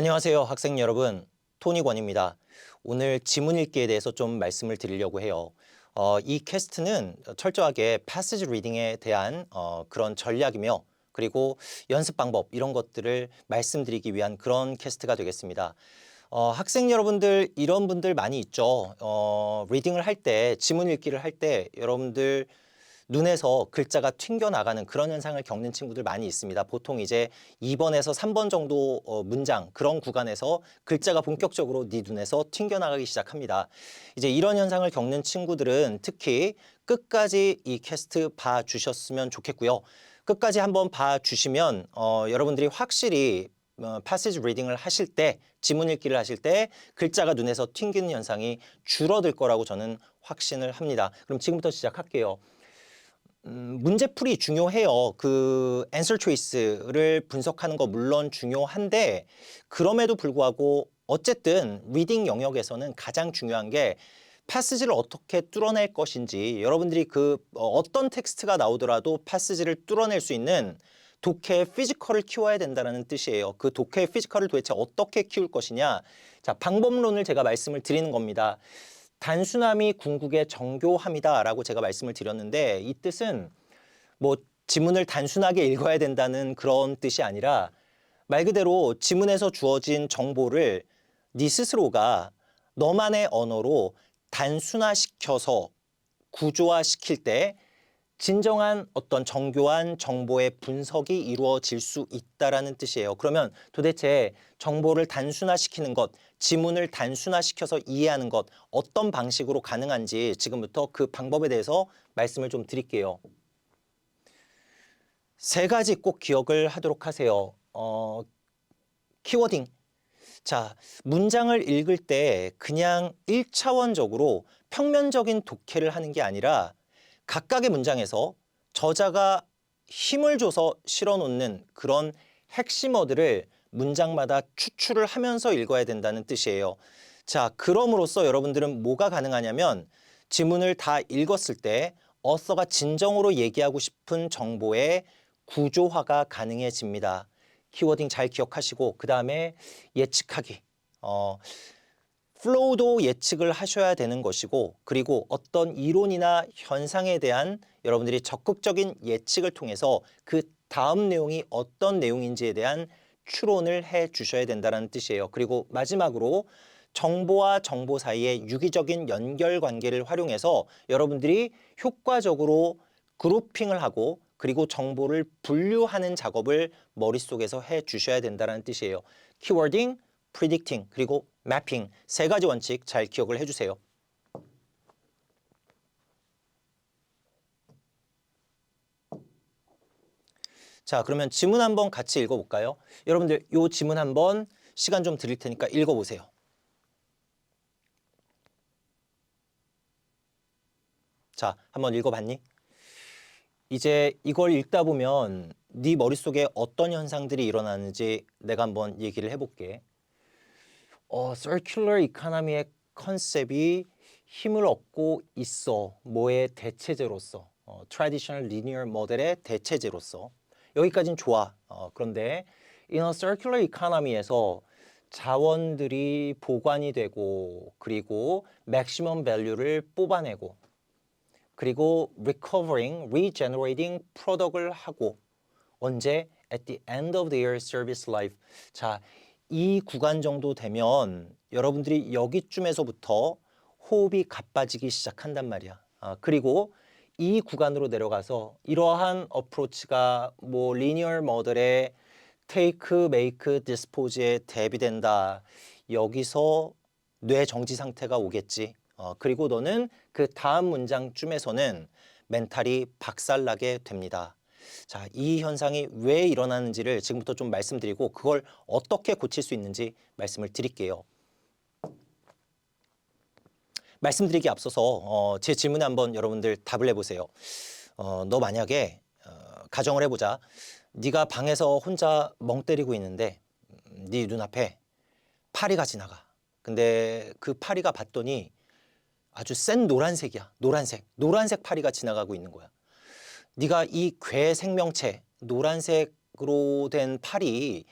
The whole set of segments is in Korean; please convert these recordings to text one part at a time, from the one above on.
안녕하세요, 학생 여러분. 토니 권입니다. 오늘 지문 읽기에 대해서 좀 말씀을 드리려고 해요. 어, 이 캐스트는 철저하게 패시지 리딩에 대한 어, 그런 전략이며 그리고 연습 방법 이런 것들을 말씀드리기 위한 그런 캐스트가 되겠습니다. 어, 학생 여러분들 이런 분들 많이 있죠. 어, 리딩을 할 때 지문 읽기를 할 때 여러분들 눈에서 글자가 튕겨 나가는 그런 현상을 겪는 친구들 많이 있습니다. 보통 이제 2번에서 3번 정도 어, 문장 그런 구간에서 글자가 본격적으로 네 눈에서 튕겨 나가기 시작합니다. 이제 이런 현상을 겪는 친구들은 특히 끝까지 이 캐스트 봐 주셨으면 좋겠고요. 끝까지 한번 봐 주시면 어, 여러분들이 확실히 어, 패시지 리딩을 하실 때 지문 읽기를 하실 때 글자가 눈에서 튕기는 현상이 줄어들 거라고 저는 확신을 합니다. 그럼 지금부터 시작할게요. 음, 문제풀이 중요해요. 그 answer choice를 분석하는 거 물론 중요한데 그럼에도 불구하고 어쨌든 리딩 영역에서는 가장 중요한 게 패스지를 어떻게 뚫어낼 것인지 여러분들이 그 어, 어떤 텍스트가 나오더라도 패스지를 뚫어낼 수 있는 독해의 피지컬을 키워야 된다는 뜻이에요. 그 독해의 피지컬을 도대체 어떻게 키울 것이냐? 자, 방법론을 제가 말씀을 드리는 겁니다. 단순함이 궁극의 정교함이다라고 제가 말씀을 드렸는데 이 뜻은 뭐 지문을 단순하게 읽어야 된다는 그런 뜻이 아니라 말 그대로 지문에서 주어진 정보를 네 스스로가 너만의 언어로 단순화시켜서 구조화시킬 때 진정한 어떤 정교한 정보의 분석이 이루어질 수 있다라는 뜻이에요. 그러면 도대체 정보를 단순화시키는 것, 지문을 단순화시켜서 이해하는 것 어떤 방식으로 가능한지 지금부터 그 방법에 대해서 말씀을 좀 드릴게요. 세 가지 꼭 기억을 하도록 하세요. 어, 키워딩. 자, 문장을 읽을 때 그냥 일차원적으로 평면적인 독해를 하는 게 아니라 각각의 문장에서 저자가 힘을 줘서 실어 놓는 그런 핵심어들을 문장마다 추출을 하면서 읽어야 된다는 뜻이에요. 자, 그럼으로써 여러분들은 뭐가 가능하냐면 지문을 다 읽었을 때 어서가 진정으로 얘기하고 싶은 정보의 구조화가 가능해집니다. 키워딩 잘 기억하시고 그 다음에 예측하기. 어, 플로우도 예측을 하셔야 되는 것이고 그리고 어떤 이론이나 현상에 대한 여러분들이 적극적인 예측을 통해서 그 다음 내용이 어떤 내용인지에 대한 추론을 해 주셔야 된다는 뜻이에요. 그리고 마지막으로 정보와 정보 사이의 유기적인 연결 관계를 활용해서 여러분들이 효과적으로 그룹핑을 하고 그리고 정보를 분류하는 작업을 머릿속에서 해 주셔야 된다는 뜻이에요. 키워딩, predicting 그리고 mapping 세 가지 원칙 잘 기억을 해 주세요. 자, 그러면 지문 한번 같이 읽어 볼까요? 여러분들 요 지문 한번 시간 좀 드릴 테니까 읽어 보세요. 자, 한번 읽어 봤니? 이제 이걸 읽다 보면 네 머릿속에 어떤 현상들이 일어나는지 내가 한번 얘기를 해 볼게. 어, circular economy의 컨셉이 힘을 얻고 있어. 뭐의 대체제로서. 어, traditional linear model의 대체제로서. 여기까지는 좋아. 어, 그런데 in a circular economy에서 자원들이 보관이 되고 그리고 maximum value를 뽑아내고 그리고 recovering, regenerating product을 하고 언제 at the end of the year service life. 자, 이 구간 정도 되면 여러분들이 여기쯤에서부터 호흡이 가빠지기 시작한단 말이야. 아, 그리고 이 구간으로 내려가서 이러한 어프로치가 뭐 리니얼 모델의 테이크, 메이크, 디스포즈에 대비된다. 여기서 뇌 정지 상태가 오겠지. 어, 그리고 너는 그 다음 문장쯤에서는 멘탈이 박살나게 됩니다. 자, 이 현상이 왜 일어나는지를 지금부터 좀 말씀드리고 그걸 어떻게 고칠 수 있는지 말씀을 드릴게요. 말씀드리기 앞서서 어, 제 질문에 한번 여러분들 답을 해보세요. 어, 너 만약에 어, 가정을 해보자. 네가 방에서 혼자 멍 때리고 있는데 음, 네 눈앞에 파리가 지나가. 근데 그 파리가 봤더니 아주 센 노란색이야. 노란색. 노란색 파리가 지나가고 있는 거야. 네가 이 괴 생명체 노란색으로 된 팔이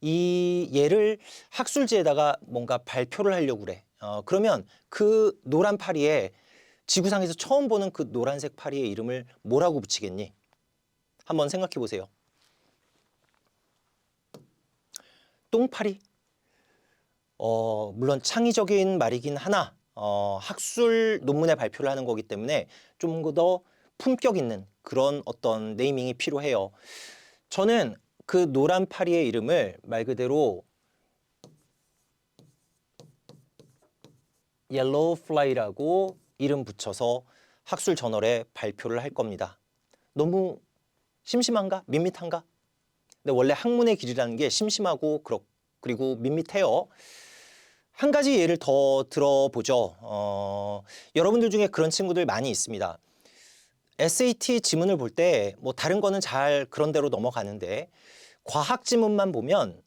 이 얘를 학술지에다가 뭔가 발표를 하려고 그래. 어, 그러면 그 노란 파리에 지구상에서 처음 보는 그 노란색 파리의 이름을 뭐라고 붙이겠니? 한번 생각해 보세요. 똥파리? 어, 물론 창의적인 말이긴 하나 어, 학술 논문에 발표를 하는 거기 때문에 좀 더 품격 있는 그런 어떤 네이밍이 필요해요. 저는 그 노란 파리의 이름을 말 그대로 옐로우 플라이라고 이름 붙여서 학술 저널에 발표를 할 겁니다. 너무 심심한가? 밋밋한가? 근데 원래 학문의 길이라는 게 심심하고 그렇 그리고 밋밋해요. 한 가지 예를 더 들어보죠. 어, 여러분들 중에 그런 친구들 많이 있습니다. SAT 지문을 볼 때 뭐 다른 거는 잘 그런 대로 넘어가는데 과학 지문만 보면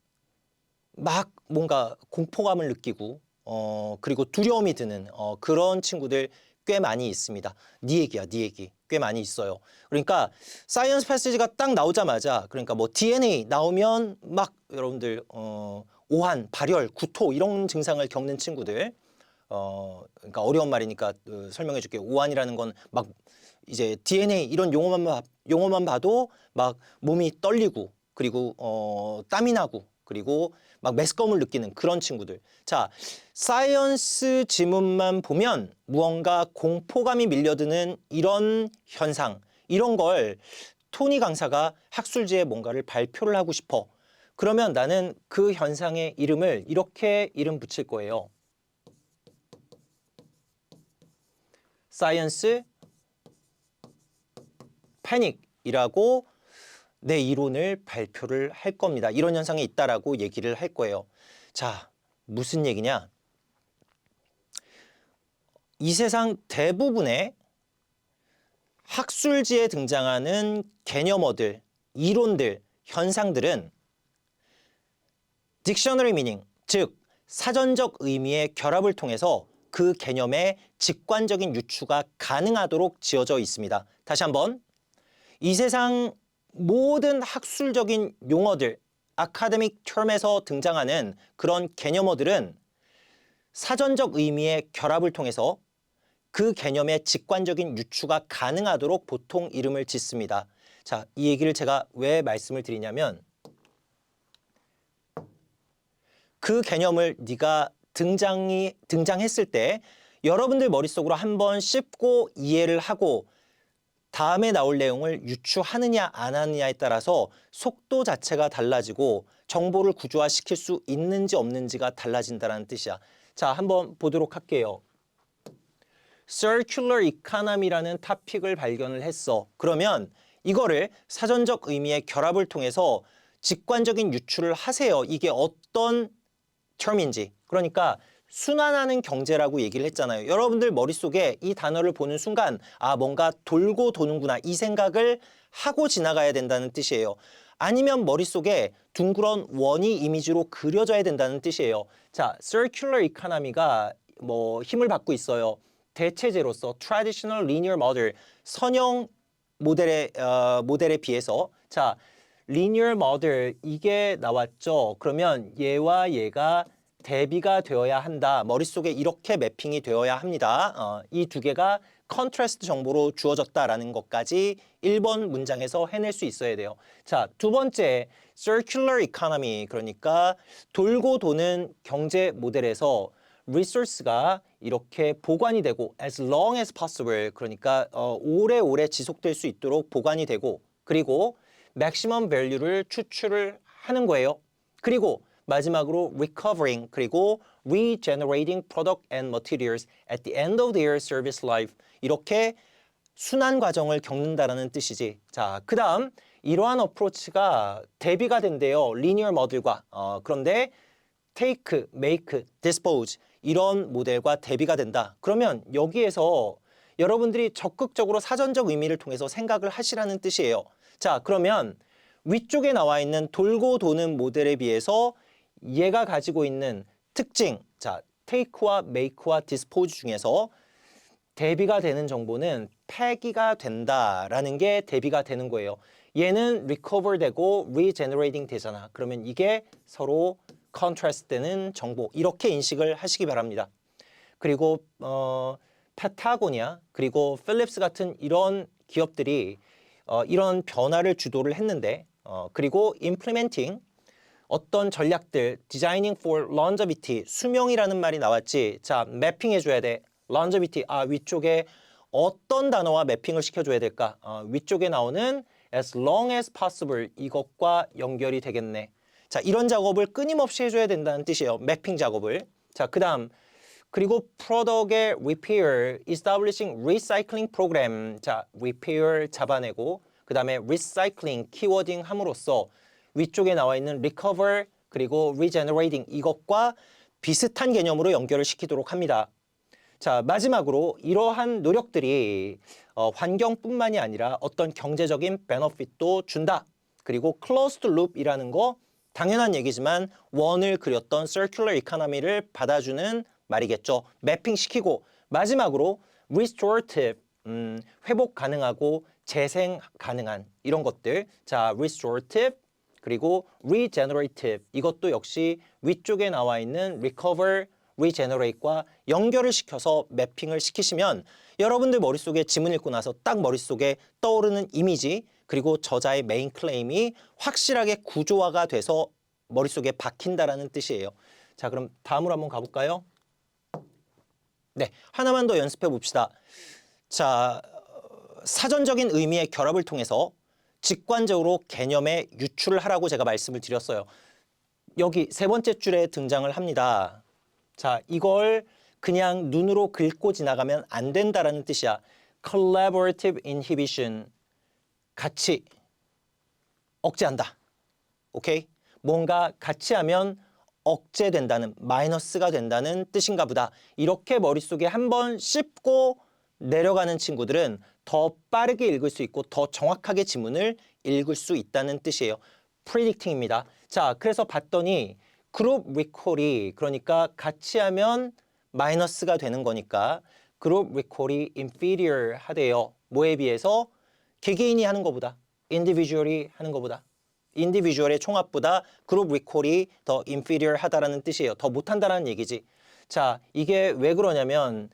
막 뭔가 공포감을 느끼고 어 그리고 두려움이 드는 어 그런 친구들 꽤 많이 있습니다. 네 얘기야, 네 얘기. 꽤 많이 있어요. 그러니까 사이언스 패시지가 딱 나오자마자 그러니까 뭐 DNA 나오면 막 여러분들 어 오한, 발열, 구토 이런 증상을 겪는 친구들 어 그러니까 어려운 말이니까 어, 설명해 줄게요. 오한이라는 건 막 이제 DNA 이런 용어만 봐- 용어만 봐도 막 몸이 떨리고 그리고 어 땀이 나고 그리고 막 메스꺼움을 느끼는 그런 친구들. 자, 사이언스 지문만 보면 무언가 공포감이 밀려드는 이런 현상, 이런 걸 토니 강사가 학술지에 뭔가를 발표를 하고 싶어. 그러면 나는 그 현상의 이름을 이렇게 이름 붙일 거예요. 사이언스 패닉이라고 내 이론을 발표를 할 겁니다. 이런 현상이 있다라고 얘기를 할 거예요. 자, 무슨 얘기냐? 이 세상 대부분의 학술지에 등장하는 개념어들, 이론들, 현상들은 딕셔너리 미닝, 즉 사전적 의미의 결합을 통해서 그 개념의 직관적인 유추가 가능하도록 지어져 있습니다. 다시 한번 이 세상 모든 학술적인 용어들, 아카데믹 term에서 등장하는 그런 개념어들은 사전적 의미의 결합을 통해서 그 개념의 직관적인 유추가 가능하도록 보통 이름을 짓습니다. 자, 이 얘기를 제가 왜 말씀을 드리냐면 그 개념을 네가 등장이 등장했을 때 여러분들 머릿속으로 한번 씹고 이해를 하고 다음에 나올 내용을 유추하느냐 안 하느냐에 따라서 속도 자체가 달라지고 정보를 구조화시킬 수 있는지 없는지가 달라진다는 뜻이야. 자, 한번 보도록 할게요. circular economy라는 토픽을 발견을 했어. 그러면 이거를 사전적 의미의 결합을 통해서 직관적인 유추를 하세요. 이게 어떤 term인지. 그러니까 순환하는 경제라고 얘기를 했잖아요. 여러분들 머릿속에 이 단어를 보는 순간 아 뭔가 돌고 도는구나 이 생각을 하고 지나가야 된다는 뜻이에요. 아니면 머릿속에 둥그런 원이 이미지로 그려져야 된다는 뜻이에요. 자, circular economy가 뭐 힘을 받고 있어요. 대체제로서 traditional linear model 선형 모델에 어, 모델에 비해서 자 linear model 이게 나왔죠. 그러면 얘와 얘가 대비가 되어야 한다. 머릿속에 이렇게 매핑이 되어야 합니다. 어, 이 두 개가 컨트라스트 정보로 주어졌다라는 것까지 1번 문장에서 해낼 수 있어야 돼요. 자, 두 번째 circular economy 그러니까 돌고 도는 경제 모델에서 resource가 이렇게 보관이 되고 as long as possible 그러니까 어, 오래오래 지속될 수 있도록 보관이 되고 그리고 maximum value를 추출을 하는 거예요. 그리고 마지막으로 recovering 그리고 regenerating product and materials at the end of their service life 이렇게 순환 과정을 겪는다라는 뜻이지. 자, 그다음 이러한 어프로치가 대비가 된대요. linear model과. 어, 그런데 take, make, dispose 이런 모델과 대비가 된다. 그러면 여기에서 여러분들이 적극적으로 사전적 의미를 통해서 생각을 하시라는 뜻이에요. 자, 그러면 위쪽에 나와 있는 돌고 도는 모델에 비해서 얘가 가지고 있는 특징, 자, take와 make와 dispose 중에서 대비가 되는 정보는 폐기가 된다라는 게 대비가 되는 거예요. 얘는 recover 되고 regenerating 되잖아. 그러면 이게 서로 contrast 되는 정보 이렇게 인식을 하시기 바랍니다. 그리고 어 파타고니아 그리고 필립스 같은 이런 기업들이 어, 이런 변화를 주도를 했는데 어, 그리고 implementing 어떤 전략들 designing 수명이라는 말이 나왔지. 자 매핑 해 줘야 돼. longevity 아 위쪽에 어떤 단어와 매핑을 시켜줘야 될까? 어, 위쪽에 나오는 as long as possible 이것과 연결이 되겠네. 자 이런 작업을 끊임없이 해줘야 된다는 뜻이에요 매핑 작업을. 자 그 다음 그리고 프로덕의 repair, establishing recycling program. 자, repair 잡아내고 그 다음에 recycling 키워딩 함으로써 위쪽에 나와 있는 recover 그리고 regenerating 이것과 비슷한 개념으로 연결을 시키도록 합니다. 자, 마지막으로 이러한 노력들이 어, 환경뿐만이 아니라 어떤 경제적인 베너핏도 준다. 그리고 closed loop이라는 거 당연한 얘기지만 원을 그렸던 circular economy를 받아주는 말이겠죠. 매핑 시키고 마지막으로 restorative 음, 회복 가능하고 재생 가능한 이런 것들. 자, restorative 그리고 regenerative 이것도 역시 위쪽에 나와 있는 recover, regenerate과 연결을 시켜서 매핑을 시키시면 여러분들 머릿속에 지문 읽고 나서 딱 머릿속에 떠오르는 이미지 그리고 저자의 메인 클레임이 확실하게 구조화가 돼서 머릿속에 박힌다라는 뜻이에요. 자, 그럼 다음으로 한번 가볼까요? 네, 하나만 더 연습해 봅시다. 자, 어, 사전적인 의미의 결합을 통해서 직관적으로 개념의 유출을 하라고 제가 말씀을 드렸어요. 여기 세 번째 줄에 등장을 합니다. 자, 이걸 그냥 눈으로 긁고 지나가면 안 된다라는 뜻이야. collaborative inhibition. 같이 억제한다. 오케이? 뭔가 같이 하면 억제된다는 마이너스가 된다는 뜻인가 보다. 이렇게 머릿속에 한번 씹고 내려가는 친구들은 더 빠르게 읽을 수 있고 더 정확하게 지문을 읽을 수 있다는 뜻이에요. predicting입니다. 자, 그래서 봤더니 그룹 리콜이 그러니까 같이 하면 마이너스가 되는 거니까 그룹 리콜이 inferior 하대요. 뭐에 비해서 개개인이 하는 것보다 individually 하는 것보다 인디비주얼의 총합보다 그룹 리콜이 더 inferior 하다라는 뜻이에요. 더 못한다라는 얘기지. 자, 이게 왜 그러냐면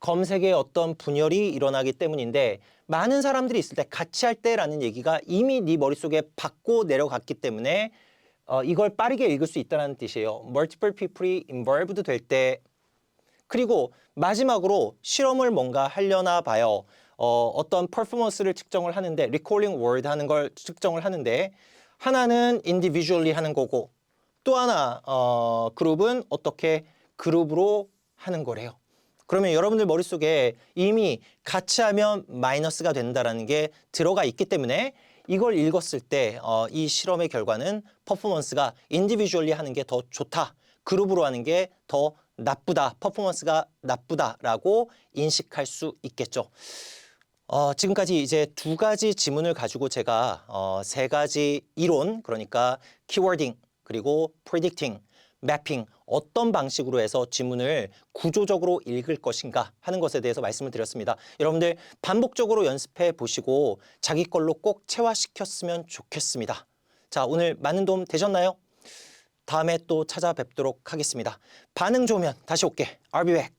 검색에 어떤 분열이 일어나기 때문인데 많은 사람들이 있을 때 같이 할 때라는 얘기가 이미 네 머릿속에 받고 내려갔기 때문에 어, 이걸 빠르게 읽을 수 있다는 뜻이에요. multiple people이 involved 될 때 그리고 마지막으로 실험을 뭔가 하려나 봐요. 어, 어떤 퍼포먼스를 측정을 하는데 recalling word 하는 걸 측정을 하는데 하나는 individually 하는 거고 또 하나 어, 그룹은 어떻게 그룹으로 하는 거래요. 그러면 여러분들 머릿속에 이미 같이 하면 마이너스가 된다라는 게 들어가 있기 때문에 이걸 읽었을 때 어, 이 실험의 결과는 퍼포먼스가 인디비주얼리 하는 게 더 좋다. 그룹으로 하는 게 더 나쁘다. 퍼포먼스가 나쁘다라고 인식할 수 있겠죠. 어, 지금까지 이제 두 가지 지문을 가지고 제가 어, 세 가지 이론 그러니까 키워딩 그리고 mapping 어떤 방식으로 해서 지문을 구조적으로 읽을 것인가 하는 것에 대해서 말씀을 드렸습니다. 여러분들 반복적으로 연습해 보시고 자기 걸로 꼭 체화시켰으면 좋겠습니다. 자, 오늘 많은 도움 되셨나요? 다음에 또 찾아뵙도록 하겠습니다. 반응 좋으면 다시 올게. I'll be back.